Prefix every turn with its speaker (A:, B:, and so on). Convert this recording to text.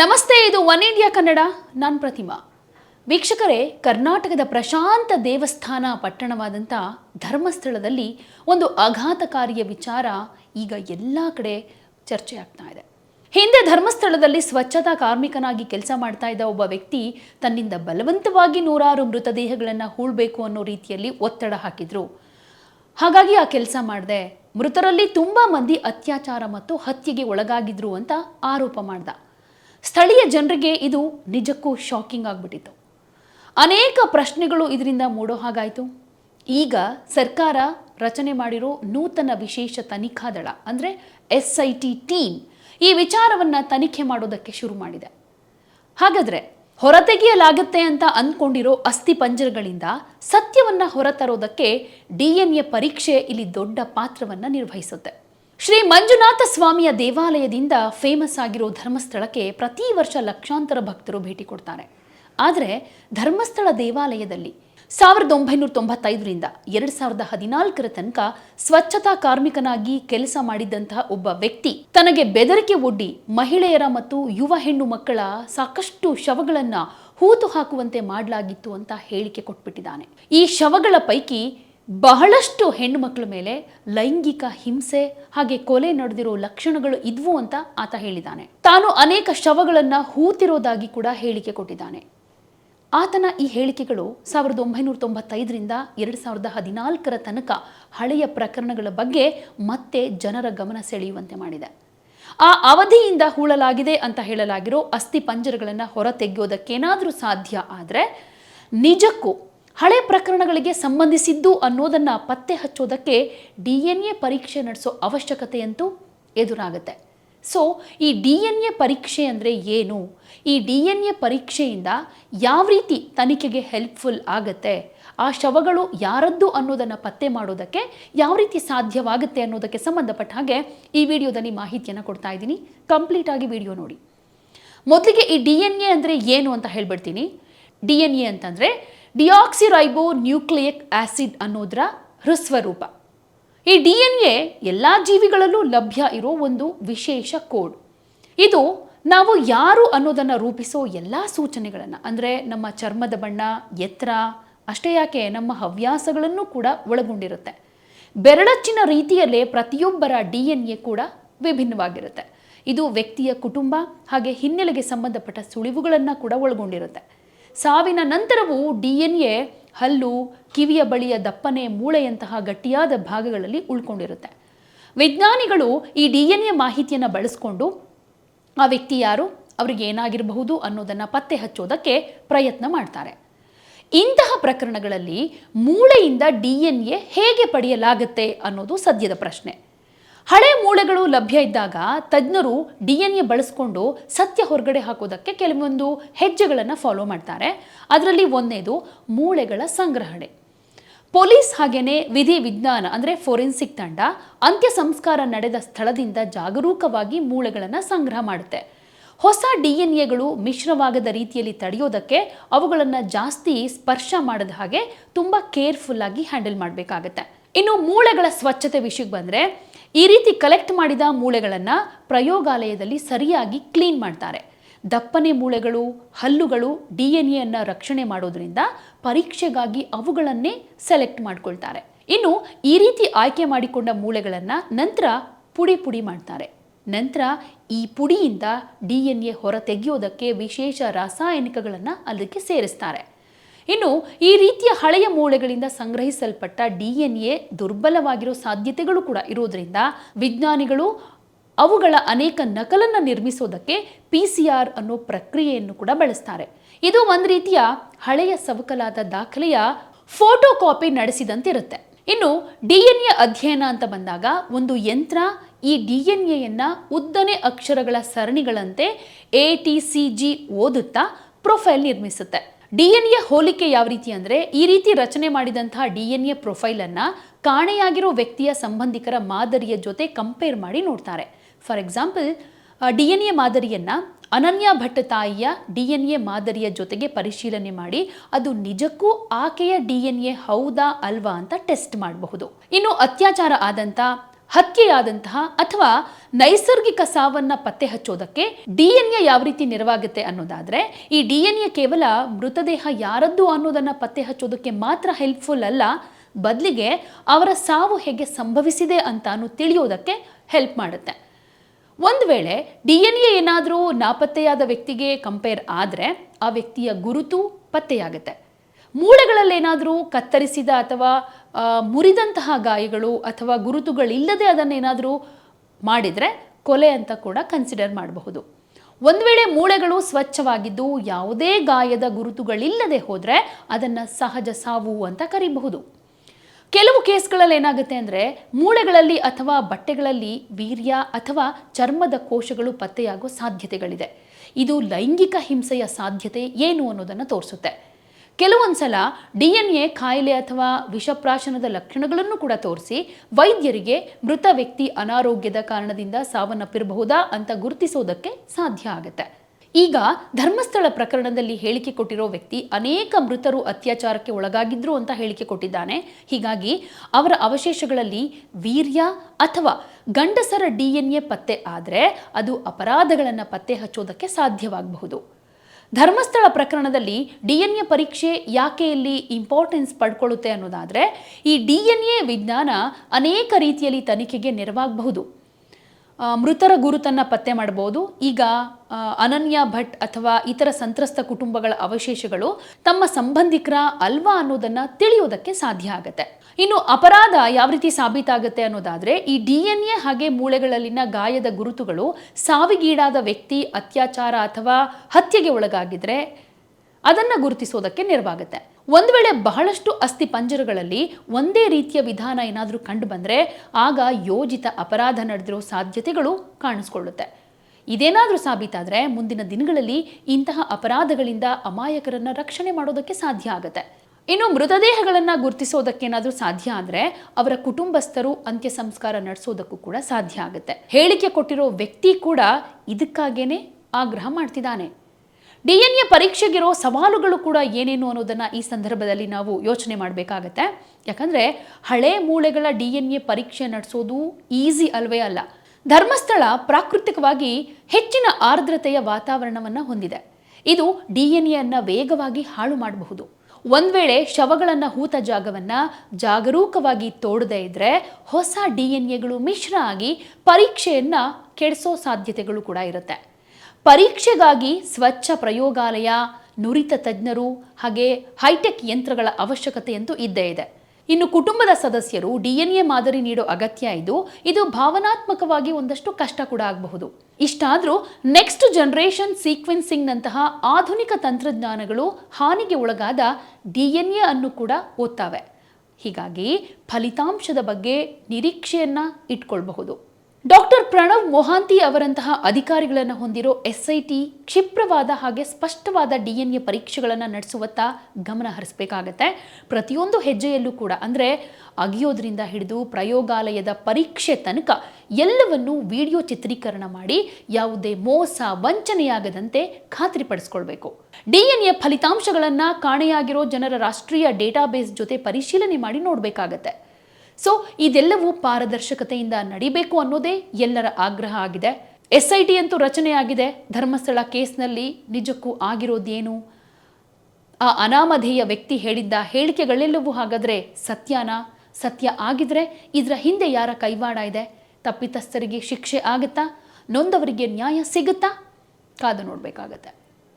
A: ನಮಸ್ತೆ, ಇದು one India Kannada. ನಾನು ಪ್ರತಿಮಾ. ವೀಕ್ಷಕರೇ, ಕರ್ನಾಟಕದ ಪ್ರಶಾಂತ ದೇವಸ್ಥಾನ ಪಟ್ಟಣವಾದಂಥ ಧರ್ಮಸ್ಥಳದಲ್ಲಿ ಒಂದು ಆಘಾತಕಾರಿಯ ವಿಚಾರ ಈಗ ಎಲ್ಲ ಕಡೆ ಚರ್ಚೆ ಆಗ್ತಾ ಇದೆ. ಹಿಂದೆ ಧರ್ಮಸ್ಥಳದಲ್ಲಿ ಸ್ವಚ್ಛತಾ ಕಾರ್ಮಿಕನಾಗಿ ಕೆಲಸ ಮಾಡ್ತಾ ಇದ್ದ ಒಬ್ಬ ವ್ಯಕ್ತಿ ತನ್ನಿಂದ ಬಲವಂತವಾಗಿ ನೂರಾರು ಮೃತದೇಹಗಳನ್ನು ಹೂಳ್ಬೇಕು ಅನ್ನೋ ರೀತಿಯಲ್ಲಿ ಒತ್ತಡ ಹಾಕಿದ್ರು. ಹಾಗಾಗಿ ಆ ಕೆಲಸ ಮಾಡಿದೆ. ಮೃತರಲ್ಲಿ ತುಂಬ ಮಂದಿ ಅತ್ಯಾಚಾರ ಮತ್ತು ಹತ್ಯೆಗೆ ಒಳಗಾಗಿದ್ರು ಅಂತ ಆರೋಪ ಮಾಡ್ದ. ಸ್ಥಳೀಯ ಜನರಿಗೆ ಇದು ನಿಜಕ್ಕೂ ಶಾಕಿಂಗ್ ಆಗಿಬಿಟ್ಟಿತ್ತು. ಅನೇಕ ಪ್ರಶ್ನೆಗಳು ಇದರಿಂದ ಮೂಡೋ ಹಾಗಾಯಿತು. ಈಗ ಸರ್ಕಾರ ರಚನೆ ಮಾಡಿರೋ ನೂತನ ವಿಶೇಷ ತನಿಖಾ ದಳ, ಅಂದರೆ ಎಸ್ ಐ ಟಿ ಟೀಮ್, ಈ ವಿಚಾರವನ್ನು ತನಿಖೆ ಮಾಡೋದಕ್ಕೆ ಶುರು ಮಾಡಿದೆ. ಹಾಗಾದರೆ ಹೊರತೆಗೆಯಲಾಗುತ್ತೆ ಅಂತ ಅಂದ್ಕೊಂಡಿರೋ ಅಸ್ಥಿ ಪಂಜರಗಳಿಂದ ಸತ್ಯವನ್ನು ಹೊರತರೋದಕ್ಕೆ ಡಿ ಎನ್ ಎ ಪರೀಕ್ಷೆ ಇಲ್ಲಿ ದೊಡ್ಡ ಪಾತ್ರವನ್ನು ನಿರ್ವಹಿಸುತ್ತೆ. ಶ್ರೀ ಮಂಜುನಾಥ ಸ್ವಾಮಿಯ ದೇವಾಲಯದಿಂದ ಫೇಮಸ್ ಆಗಿರೋ ಧರ್ಮಸ್ಥಳಕ್ಕೆ ಪ್ರತಿ ವರ್ಷ ಲಕ್ಷಾಂತರ ಭಕ್ತರು ಭೇಟಿ ಕೊಡ್ತಾರೆ. ಆದರೆ ಧರ್ಮಸ್ಥಳ ದೇವಾಲಯದಲ್ಲಿ ಸಾವಿರದ ಒಂಬೈನೂರ ತೊಂಬತ್ತೈದರಿಂದ ಎರಡು ಸಾವಿರದ ಹದಿನಾಲ್ಕರ ತನಕ ಸ್ವಚ್ಛತಾ ಕಾರ್ಮಿಕನಾಗಿ ಕೆಲಸ ಮಾಡಿದ್ದಂತಹ ಒಬ್ಬ ವ್ಯಕ್ತಿ ತನಗೆ ಬೆದರಿಕೆ ಒಡ್ಡಿ ಮಹಿಳೆಯರ ಮತ್ತು ಯುವ ಹೆಣ್ಣು ಮಕ್ಕಳ ಸಾಕಷ್ಟು ಶವಗಳನ್ನ ಹೂತು ಹಾಕುವಂತೆ ಮಾಡಲಾಗಿತ್ತು ಅಂತ ಹೇಳಿಕೆ ಕೊಟ್ಬಿಟ್ಟಿದ್ದಾನೆ. ಈ ಶವಗಳ ಪೈಕಿ ಬಹಳಷ್ಟು ಹೆಣ್ಣು ಮಕ್ಕಳ ಮೇಲೆ ಲೈಂಗಿಕ ಹಿಂಸೆ ಹಾಗೆ ಕೊಲೆ ನಡೆದಿರೋ ಲಕ್ಷಣಗಳು ಇದ್ವು ಅಂತ ಆತ ಹೇಳಿದ್ದಾನೆ. ತಾನು ಅನೇಕ ಶವಗಳನ್ನು ಹೂತಿರೋದಾಗಿ ಕೂಡ ಹೇಳಿಕೆ ಕೊಟ್ಟಿದ್ದಾನೆ. ಆತನ ಈ ಹೇಳಿಕೆಗಳು ಸಾವಿರದ ಒಂಬೈನೂರ ತೊಂಬತ್ತೈದರಿಂದ ಎರಡು ಸಾವಿರದ ಹದಿನಾಲ್ಕರ ತನಕ ಹಳೆಯ ಪ್ರಕರಣಗಳ ಬಗ್ಗೆ ಮತ್ತೆ ಜನರ ಗಮನ ಸೆಳೆಯುವಂತೆ ಮಾಡಿದೆ. ಆ ಅವಧಿಯಿಂದ ಹೂಳಲಾಗಿದೆ ಅಂತ ಹೇಳಲಾಗಿರೋ ಅಸ್ಥಿ ಪಂಜರಗಳನ್ನು ಹೊರತೆಗೆಯೋದಕ್ಕೇನಾದರೂ ಸಾಧ್ಯ ಆದರೆ ನಿಜಕ್ಕೂ ಹಳೆ ಪ್ರಕರಣಗಳಿಗೆ ಸಂಬಂಧಿಸಿದ್ದು ಅನ್ನೋದನ್ನ ಪತ್ತೆ ಹಚ್ಚೋದಕ್ಕೆ ಡಿ ಎನ್ ಎ ಪರೀಕ್ಷೆ ನಡೆಸೋ ಅವಶ್ಯಕತೆಯಂತೂ ಎದುರಾಗುತ್ತೆ. ಸೊ ಈ ಡಿ ಎನ್ ಎ ಪರೀಕ್ಷೆ ಅಂದರೆ ಏನು? ಈ ಡಿ ಎನ್ ಎ ಪರೀಕ್ಷೆಯಿಂದ ಯಾವ ರೀತಿ ತನಿಖೆಗೆ ಹೆಲ್ಪ್ಫುಲ್ ಆಗುತ್ತೆ? ಆ ಶವಗಳು ಯಾರದ್ದು ಅನ್ನೋದನ್ನು ಪತ್ತೆ ಮಾಡೋದಕ್ಕೆ ಯಾವ ರೀತಿ ಸಾಧ್ಯವಾಗುತ್ತೆ ಅನ್ನೋದಕ್ಕೆ ಸಂಬಂಧಪಟ್ಟ ಹಾಗೆ ಈ ವಿಡಿಯೋದಲ್ಲಿ ಮಾಹಿತಿಯನ್ನು ಕೊಡ್ತಾ ಇದ್ದೀನಿ. ಕಂಪ್ಲೀಟ್ ಆಗಿ ವಿಡಿಯೋ ನೋಡಿ. ಮೊದಲಿಗೆ ಈ ಡಿ ಎನ್ ಎ ಅಂದರೆ ಏನು ಅಂತ ಹೇಳ್ಬಿಡ್ತೀನಿ. ಡಿ ಎನ್ ಎ ಅಂತಂದರೆ ಡಿಯಾಕ್ಸಿರೈಬೋ ನ್ಯೂಕ್ಲಿಯಿಕ್ ಆಸಿಡ್ ಅನ್ನೋದರ ಹೃಸ್ವರೂಪ. ಈ ಡಿ ಎನ್ ಎ ಎಲ್ಲ ಜೀವಿಗಳಲ್ಲೂ ಲಭ್ಯ ಇರೋ ಒಂದು ವಿಶೇಷ ಕೋಡ್. ಇದು ನಾವು ಯಾರು ಅನ್ನೋದನ್ನು ರೂಪಿಸೋ ಎಲ್ಲ ಸೂಚನೆಗಳನ್ನು, ಅಂದರೆ ನಮ್ಮ ಚರ್ಮದ ಬಣ್ಣ, ಎತ್ತರ, ಅಷ್ಟೇ ಯಾಕೆ ನಮ್ಮ ಹವ್ಯಾಸಗಳನ್ನು ಕೂಡ ಒಳಗೊಂಡಿರುತ್ತೆ. ಬೆರಳಚ್ಚಿನ ರೀತಿಯಲ್ಲೇ ಪ್ರತಿಯೊಬ್ಬರ ಡಿ ಎನ್ ಎ ಕೂಡ ವಿಭಿನ್ನವಾಗಿರುತ್ತೆ. ಇದು ವ್ಯಕ್ತಿಯ ಕುಟುಂಬ ಹಾಗೆ ಹಿನ್ನೆಲೆಗೆ ಸಂಬಂಧಪಟ್ಟ ಸುಳಿವುಗಳನ್ನು ಕೂಡ ಒಳಗೊಂಡಿರುತ್ತೆ. ಸಾವಿನ ನಂತರವೂ ಡಿ ಎನ್ ಎ ಹಲ್ಲು, ಕಿವಿಯ ಬಳಿಯ ದಪ್ಪನೆ, ಮೂಳೆಯಂತಹ ಗಟ್ಟಿಯಾದ ಭಾಗಗಳಲ್ಲಿ ಉಳ್ಕೊಂಡಿರುತ್ತೆ. ವಿಜ್ಞಾನಿಗಳು ಈ ಡಿ ಎನ್ ಎ ಮಾಹಿತಿಯನ್ನು ಬಳಸ್ಕೊಂಡು ಆ ವ್ಯಕ್ತಿ ಯಾರು, ಅವ್ರಿಗೆ ಏನಾಗಿರಬಹುದು ಅನ್ನೋದನ್ನು ಪತ್ತೆ ಹಚ್ಚೋದಕ್ಕೆ ಪ್ರಯತ್ನ ಮಾಡ್ತಾರೆ. ಇಂತಹ ಪ್ರಕರಣಗಳಲ್ಲಿ ಮೂಳೆಯಿಂದ ಡಿ ಎನ್ ಎ ಹೇಗೆ ಪಡೆಯಲಾಗುತ್ತೆ ಅನ್ನೋದು ಸದ್ಯದ ಪ್ರಶ್ನೆ. ಹಳೆ ಮೂಳೆಗಳು ಲಭ್ಯ ಇದ್ದಾಗ ತಜ್ಞರು ಡಿ ಎನ್ ಎ ಬಳಸ್ಕೊಂಡು ಸತ್ಯ ಹೊರಗಡೆ ಹಾಕೋದಕ್ಕೆ ಕೆಲವೊಂದು ಹೆಜ್ಜೆಗಳನ್ನು ಫಾಲೋ ಮಾಡ್ತಾರೆ. ಅದರಲ್ಲಿ ಒಂದೇದು ಮೂಳೆಗಳ ಸಂಗ್ರಹಣೆ. ಪೊಲೀಸ್ ಹಾಗೇನೆ ವಿಧಿ ವಿಜ್ಞಾನ ಅಂದರೆ ಫೋರೆನ್ಸಿಕ್ ತಂಡ ಅಂತ್ಯ ಸಂಸ್ಕಾರ ನಡೆದ ಸ್ಥಳದಿಂದ ಜಾಗರೂಕವಾಗಿ ಮೂಳೆಗಳನ್ನು ಸಂಗ್ರಹ ಮಾಡುತ್ತೆ. ಹೊಸ ಡಿ ಎನ್ ಎಗಳು ಮಿಶ್ರವಾಗದ ರೀತಿಯಲ್ಲಿ ತಡೆಯೋದಕ್ಕೆ ಅವುಗಳನ್ನು ಜಾಸ್ತಿ ಸ್ಪರ್ಶ ಮಾಡದ ಹಾಗೆ ತುಂಬ ಕೇರ್ಫುಲ್ ಆಗಿ ಹ್ಯಾಂಡಲ್ ಮಾಡಬೇಕಾಗತ್ತೆ. ಇನ್ನು ಮೂಳೆಗಳ ಸ್ವಚ್ಛತೆ ವಿಷಯಕ್ಕೆ ಬಂದರೆ ಈ ರೀತಿ ಕಲೆಕ್ಟ್ ಮಾಡಿದ ಮೂಳೆಗಳನ್ನು ಪ್ರಯೋಗಾಲಯದಲ್ಲಿ ಸರಿಯಾಗಿ ಕ್ಲೀನ್ ಮಾಡ್ತಾರೆ. ದಪ್ಪನೆ ಮೂಳೆಗಳು, ಹಲ್ಲುಗಳು ಡಿ ಎನ್ ಎನ್ನು ರಕ್ಷಣೆ ಮಾಡೋದ್ರಿಂದ ಪರೀಕ್ಷೆಗಾಗಿ ಅವುಗಳನ್ನೇ ಸೆಲೆಕ್ಟ್ ಮಾಡ್ಕೊಳ್ತಾರೆ. ಇನ್ನು ಈ ರೀತಿ ಆಯ್ಕೆ ಮಾಡಿಕೊಂಡ ಮೂಳೆಗಳನ್ನು ನಂತರ ಪುಡಿ ಪುಡಿ ಮಾಡ್ತಾರೆ. ನಂತರ ಈ ಪುಡಿಯಿಂದ ಡಿ ಎನ್ ಎ ಹೊರ ತೆಗೆಯೋದಕ್ಕೆ ವಿಶೇಷ ರಾಸಾಯನಿಕಗಳನ್ನು ಅದಕ್ಕೆ ಸೇರಿಸ್ತಾರೆ. ಇನ್ನು ಈ ರೀತಿಯ ಹಳೆಯ ಮೂಳೆಗಳಿಂದ ಸಂಗ್ರಹಿಸಲ್ಪಟ್ಟ ಡಿ ಎನ್ ಎ ದುರ್ಬಲವಾಗಿರೋ ಸಾಧ್ಯತೆಗಳು ಕೂಡ ಇರೋದ್ರಿಂದ ವಿಜ್ಞಾನಿಗಳು ಅವುಗಳ ಅನೇಕ ನಕಲನ್ನು ನಿರ್ಮಿಸೋದಕ್ಕೆ ಪಿ ಸಿ ಆರ್ ಅನ್ನೋ ಪ್ರಕ್ರಿಯೆಯನ್ನು ಕೂಡ ಬಳಸ್ತಾರೆ. ಇದು ಒಂದು ರೀತಿಯ ಹಳೆಯ ಸವಕಲಾದ ದಾಖಲೆಯ ಫೋಟೋ ಕಾಪಿ ನಡೆಸಿದಂತಿರುತ್ತೆ. ಇನ್ನು ಡಿ ಎನ್ ಎ ಅಧ್ಯಯನ ಅಂತ ಬಂದಾಗ ಒಂದು ಯಂತ್ರ ಈ ಡಿ ಎನ್ ಎಯನ್ನು ಉದ್ದನೆ ಅಕ್ಷರಗಳ ಸರಣಿಗಳಂತೆ ಎ ಟಿ ಸಿ ಜಿ ಓದುತ್ತಾ ಪ್ರೊಫೈಲ್ ನಿರ್ಮಿಸುತ್ತೆ. ಡಿ ಎನ್ ಎ ಹೋಲಿಕೆ ಯಾವ ರೀತಿ ಅಂದರೆ ಈ ರೀತಿ ರಚನೆ ಮಾಡಿದಂತಹ ಡಿ ಎನ್ ಎ ಪ್ರೊಫೈಲನ್ನು ಕಾಣೆಯಾಗಿರೋ ವ್ಯಕ್ತಿಯ ಸಂಬಂಧಿಕರ ಮಾದರಿಯ ಜೊತೆ ಕಂಪೇರ್ ಮಾಡಿ ನೋಡ್ತಾರೆ. For example D N A ಮಾದರಿಯನ್ನು ಅನನ್ಯ ಭಟ್ ತಾಯಿಯ ಡಿ ಎನ್ ಎ ಮಾದರಿಯ ಜೊತೆಗೆ ಪರಿಶೀಲನೆ ಮಾಡಿ ಅದು ನಿಜಕ್ಕೂ ಆಕೆಯ ಡಿ ಎನ್ ಎ ಹೌದಾ ಅಲ್ವಾ ಅಂತ ಟೆಸ್ಟ್ ಮಾಡಬಹುದು. ಇನ್ನು ಅತ್ಯಾಚಾರ ಆದಂಥ ಹತ್ಯೆಯಾದಂತಹ ಅಥವಾ ನೈಸರ್ಗಿಕ ಸಾವನ್ನ ಪತ್ತೆ ಹಚ್ಚೋದಕ್ಕೆ ಡಿ ಎನ್ ಎ ಯಾವ ರೀತಿ ನೆರವಾಗುತ್ತೆ ಅನ್ನೋದಾದ್ರೆ, ಈ ಡಿ ಎನ್ ಎ ಕೇವಲ ಮೃತದೇಹ ಯಾರದ್ದು ಅನ್ನೋದನ್ನ ಪತ್ತೆ ಹಚ್ಚೋದಕ್ಕೆ ಮಾತ್ರ ಹೆಲ್ಪ್ಫುಲ್ ಅಲ್ಲ, ಬದಲಿಗೆ ಅವರ ಸಾವು ಹೇಗೆ ಸಂಭವಿಸಿದೆ ಅಂತಾನು ತಿಳಿಯೋದಕ್ಕೆ ಹೆಲ್ಪ್ ಮಾಡುತ್ತೆ. ಒಂದು ವೇಳೆ ಡಿ ಎನ್ ಎ ಏನಾದರೂ ನಾಪತ್ತೆಯಾದ ವ್ಯಕ್ತಿಗೆ ಕಂಪೇರ್ ಆದರೆ, ಆ ವ್ಯಕ್ತಿಯ ಗುರುತು ಪತ್ತೆಯಾಗುತ್ತೆ. ಮೂಳೆಗಳಲ್ಲೇನಾದರೂ ಕತ್ತರಿಸಿದ ಅಥವಾ ಮುರಿದಂತಹ ಗಾಯಗಳು ಅಥವಾ ಗುರುತುಗಳಿಲ್ಲದೆ ಅದನ್ನೇನಾದರೂ ಮಾಡಿದರೆ ಕೊಲೆ ಅಂತ ಕೂಡ ಕನ್ಸಿಡರ್ ಮಾಡಬಹುದು. ಒಂದು ವೇಳೆ ಮೂಳೆಗಳು ಸ್ವಚ್ಛವಾಗಿದ್ದು ಯಾವುದೇ ಗಾಯದ ಗುರುತುಗಳಿಲ್ಲದೆ ಹೋದರೆ ಅದನ್ನು ಸಹಜ ಸಾವು ಅಂತ ಕರೀಬಹುದು. ಕೆಲವು ಕೇಸ್ಗಳಲ್ಲಿ ಏನಾಗುತ್ತೆ ಅಂದರೆ ಮೂಳೆಗಳಲ್ಲಿ ಅಥವಾ ಬಟ್ಟೆಗಳಲ್ಲಿ ವೀರ್ಯ ಅಥವಾ ಚರ್ಮದ ಕೋಶಗಳು ಪತ್ತೆಯಾಗೋ ಸಾಧ್ಯತೆಗಳಿದೆ. ಇದು ಲೈಂಗಿಕ ಹಿಂಸೆಯ ಸಾಧ್ಯತೆ ಏನು ಅನ್ನೋದನ್ನು ತೋರಿಸುತ್ತೆ. ಕೆಲವೊಂದ್ಸಲ ಡಿ ಎನ್ ಎ ಕಾಯಿಲೆ ಅಥವಾ ವಿಷಪ್ರಾಶನದ ಲಕ್ಷಣಗಳನ್ನು ಕೂಡ ತೋರಿಸಿ ವೈದ್ಯರಿಗೆ ಮೃತ ವ್ಯಕ್ತಿ ಅನಾರೋಗ್ಯದ ಕಾರಣದಿಂದ ಸಾವನ್ನಪ್ಪಿರಬಹುದಾ ಅಂತ ಗುರುತಿಸೋದಕ್ಕೆ ಸಾಧ್ಯ ಆಗುತ್ತೆ. ಈಗ ಧರ್ಮಸ್ಥಳ ಪ್ರಕರಣದಲ್ಲಿ ಹೇಳಿಕೆ ಕೊಟ್ಟಿರೋ ವ್ಯಕ್ತಿ ಅನೇಕ ಮೃತರು ಅತ್ಯಾಚಾರಕ್ಕೆ ಒಳಗಾಗಿದ್ರು ಅಂತ ಹೇಳಿಕೆ ಕೊಟ್ಟಿದ್ದಾನೆ. ಹೀಗಾಗಿ ಅವರ ಅವಶೇಷಗಳಲ್ಲಿ ವೀರ್ಯ ಅಥವಾ ಗಂಡಸರ ಡಿ ಎನ್ ಎ ಪತ್ತೆ ಆದರೆ ಅದು ಅಪರಾಧಗಳನ್ನು ಪತ್ತೆ ಹಚ್ಚೋದಕ್ಕೆ ಸಾಧ್ಯವಾಗಬಹುದು. ಧರ್ಮಸ್ಥಳ ಪ್ರಕರಣದಲ್ಲಿ ಡಿ ಎನ್ ಎ ಪರೀಕ್ಷೆ ಯಾಕೆ ಇಲ್ಲಿ ಇಂಪಾರ್ಟೆನ್ಸ್ ಪಡ್ಕೊಳ್ಳುತ್ತೆ ಅನ್ನೋದಾದರೆ ಈ ಡಿ ಎನ್ ಎ ವಿಜ್ಞಾನ ಅನೇಕ ರೀತಿಯಲ್ಲಿ ತನಿಖೆಗೆ ನೆರವಾಗಬಹುದು. ಮೃತರ ಗುರುತನ್ನು ಪತ್ತೆ ಮಾಡಬಹುದು ಈಗ ಅನನ್ಯ ಭಟ್ ಅಥವಾ ಇತರ ಸಂತ್ರಸ್ತ ಕುಟುಂಬಗಳ ಅವಶೇಷಗಳು ತಮ್ಮ ಸಂಬಂಧಿಕರ ಅಲ್ವಾ ಅನ್ನೋದನ್ನ ತಿಳಿಯೋದಕ್ಕೆ ಸಾಧ್ಯ ಆಗುತ್ತೆ. ಇನ್ನು ಅಪರಾಧ ಯಾವ ರೀತಿ ಸಾಬೀತಾಗುತ್ತೆ ಅನ್ನೋದಾದ್ರೆ, ಈ ಡಿ ಎನ್ ಎ ಹಾಗೆ ಮೂಳೆಗಳಲ್ಲಿನ ಗಾಯದ ಗುರುತುಗಳು ಸಾವಿಗೀಡಾದ ವ್ಯಕ್ತಿ, ಅತ್ಯಾಚಾರ ಅಥವಾ ಹತ್ಯೆಗೆ ಒಳಗಾಗಿದ್ರೆ ಅದನ್ನು ಗುರುತಿಸೋದಕ್ಕೆ ನೆರವಾಗುತ್ತೆ. ಒಂದು ವೇಳೆ ಬಹಳಷ್ಟು ಅಸ್ಥಿ ಪಂಜರಗಳಲ್ಲಿ ಒಂದೇ ರೀತಿಯ ವಿಧಾನ ಏನಾದರೂ ಕಂಡು ಬಂದರೆ ಆಗ ಯೋಜಿತ ಅಪರಾಧ ನಡೆದಿರೋ ಸಾಧ್ಯತೆಗಳು ಕಾಣಿಸ್ಕೊಳ್ಳುತ್ತೆ. ಇದೇನಾದರೂ ಸಾಬೀತಾದರೆ ಮುಂದಿನ ದಿನಗಳಲ್ಲಿ ಇಂತಹ ಅಪರಾಧಗಳಿಂದ ಅಮಾಯಕರನ್ನು ರಕ್ಷಣೆ ಮಾಡೋದಕ್ಕೆ ಸಾಧ್ಯ ಆಗುತ್ತೆ. ಇನ್ನು ಮೃತದೇಹಗಳನ್ನು ಗುರುತಿಸೋದಕ್ಕೇನಾದರೂ ಸಾಧ್ಯ ಆದರೆ ಅವರ ಕುಟುಂಬಸ್ಥರು ಅಂತ್ಯ ಸಂಸ್ಕಾರ ನಡೆಸೋದಕ್ಕೂ ಕೂಡ ಸಾಧ್ಯ ಆಗುತ್ತೆ. ಹೇಳಿಕೆ ಕೊಟ್ಟಿರೋ ವ್ಯಕ್ತಿ ಕೂಡ ಇದಕ್ಕಾಗೇನೆ ಆಗ್ರಹ ಮಾಡ್ತಿದ್ದಾನೆ. ಡಿ ಎನ್ ಎ ಪರೀಕ್ಷೆಗಿರೋ ಸವಾಲುಗಳು ಕೂಡ ಏನೇನು ಅನ್ನೋದನ್ನು ಈ ಸಂದರ್ಭದಲ್ಲಿ ನಾವು ಯೋಚನೆ ಮಾಡಬೇಕಾಗತ್ತೆ. ಯಾಕಂದರೆ ಹಳೆ ಮೂಳೆಗಳ ಡಿ ಎನ್ ಎ ಪರೀಕ್ಷೆ ನಡೆಸೋದು ಈಸಿ ಅಲ್ವೇ ಅಲ್ಲ. ಧರ್ಮಸ್ಥಳ ಪ್ರಾಕೃತಿಕವಾಗಿ ಹೆಚ್ಚಿನ ಆರ್ದ್ರತೆಯ ವಾತಾವರಣವನ್ನು ಹೊಂದಿದೆ. ಇದು ಡಿ ಎನ್ ಎನ್ನು ವೇಗವಾಗಿ ಹಾಳು ಮಾಡಬಹುದು. ಒಂದು ವೇಳೆ ಶವಗಳನ್ನು ಹೂತ ಜಾಗವನ್ನು ಜಾಗರೂಕವಾಗಿ ತೋಡದೇ ಇದ್ದರೆ ಹೊಸ ಡಿ ಎನ್ ಎಗಳು ಮಿಶ್ರ ಆಗಿ ಪರೀಕ್ಷೆಯನ್ನು ಕೆಡಿಸೋ ಸಾಧ್ಯತೆಗಳು ಕೂಡ ಇರುತ್ತೆ. ಪರೀಕ್ಷೆಗಾಗಿ ಸ್ವಚ್ಛ ಪ್ರಯೋಗಾಲಯ, ನುರಿತ ತಜ್ಞರು ಹಾಗೆ ಹೈಟೆಕ್ ಯಂತ್ರಗಳ ಅವಶ್ಯಕತೆಯಂತೂ ಇದ್ದೇ ಇದೆ. ಇನ್ನು ಕುಟುಂಬದ ಸದಸ್ಯರು ಡಿ ಎನ್ ಎ ಮಾದರಿ ನೀಡೋ ಅಗತ್ಯ ಇದು ಇದು ಭಾವನಾತ್ಮಕವಾಗಿ ಒಂದಷ್ಟು ಕಷ್ಟ ಕೂಡ ಆಗಬಹುದು. ಇಷ್ಟಾದರೂ ನೆಕ್ಸ್ಟ್ ಜನರೇಷನ್ ಸೀಕ್ವೆನ್ಸಿಂಗ್ನಂತಹ ಆಧುನಿಕ ತಂತ್ರಜ್ಞಾನಗಳು ಹಾನಿಗೆ ಒಳಗಾದ ಡಿ ಎನ್ ಎ ಅನ್ನು ಕೂಡ ಓದ್ತಾವೆ. ಹೀಗಾಗಿ ಫಲಿತಾಂಶದ ಬಗ್ಗೆ ನಿರೀಕ್ಷೆಯನ್ನ ಇಟ್ಕೊಳ್ಬಹುದು. ಡಾಕ್ಟರ್ ಪ್ರಣವ್ ಮೊಹಾಂತಿ ಅವರಂತಹ ಅಧಿಕಾರಿಗಳನ್ನು ಹೊಂದಿರೋ ಎಸ್ಐಟಿ ಕ್ಷಿಪ್ರವಾದ ಹಾಗೆ ಸ್ಪಷ್ಟವಾದ ಡಿ ಎನ್ ಎ ಪರೀಕ್ಷೆಗಳನ್ನು ನಡೆಸುವತ್ತ ಗಮನ ಹರಿಸಬೇಕಾಗತ್ತೆ. ಪ್ರತಿಯೊಂದು ಹೆಜ್ಜೆಯಲ್ಲೂ ಕೂಡ, ಅಂದರೆ ಅಗಿಯೋದ್ರಿಂದ ಹಿಡಿದು ಪ್ರಯೋಗಾಲಯದ ಪರೀಕ್ಷೆ ತನಕ ಎಲ್ಲವನ್ನೂ ವಿಡಿಯೋ ಚಿತ್ರೀಕರಣ ಮಾಡಿ ಯಾವುದೇ ಮೋಸ, ವಂಚನೆಯಾಗದಂತೆ ಖಾತ್ರಿಪಡಿಸ್ಕೊಳ್ಬೇಕು ಡಿ ಎನ್ ಎ ಫಲಿತಾಂಶಗಳನ್ನು ಕಾಣೆಯಾಗಿರೋ ಜನರ ರಾಷ್ಟ್ರೀಯ ಡೇಟಾಬೇಸ್ ಜೊತೆ ಪರಿಶೀಲನೆ ಮಾಡಿ ನೋಡಬೇಕಾಗತ್ತೆ. ಸೊ ಇದೆಲ್ಲವೂ ಪಾರದರ್ಶಕತೆಯಿಂದ ನಡಿಬೇಕು ಅನ್ನೋದೇ ಎಲ್ಲರ ಆಗ್ರಹ ಆಗಿದೆ. ಎಸ್ ಐ ಟಿ ಅಂತೂ ರಚನೆಯಾಗಿದೆ. ಧರ್ಮಸ್ಥಳ ಕೇಸ್ನಲ್ಲಿ ನಿಜಕ್ಕೂ ಆಗಿರೋದೇನು? ಆ ಅನಾಮಧೇಯ ವ್ಯಕ್ತಿ ಹೇಳಿದ್ದ ಹೇಳಿಕೆಗಳೆಲ್ಲವೂ ಹಾಗಾದ್ರೆ ಸತ್ಯನಾ? ಸತ್ಯ ಆಗಿದ್ರೆ ಇದರ ಹಿಂದೆ ಯಾರ ಕೈವಾಡ ಇದೆ? ತಪ್ಪಿತಸ್ಥರಿಗೆ ಶಿಕ್ಷೆ ಆಗುತ್ತಾ? ನೊಂದವರಿಗೆ ನ್ಯಾಯ ಸಿಗುತ್ತಾ? ಕಾದು ನೋಡಬೇಕಾಗತ್ತೆ.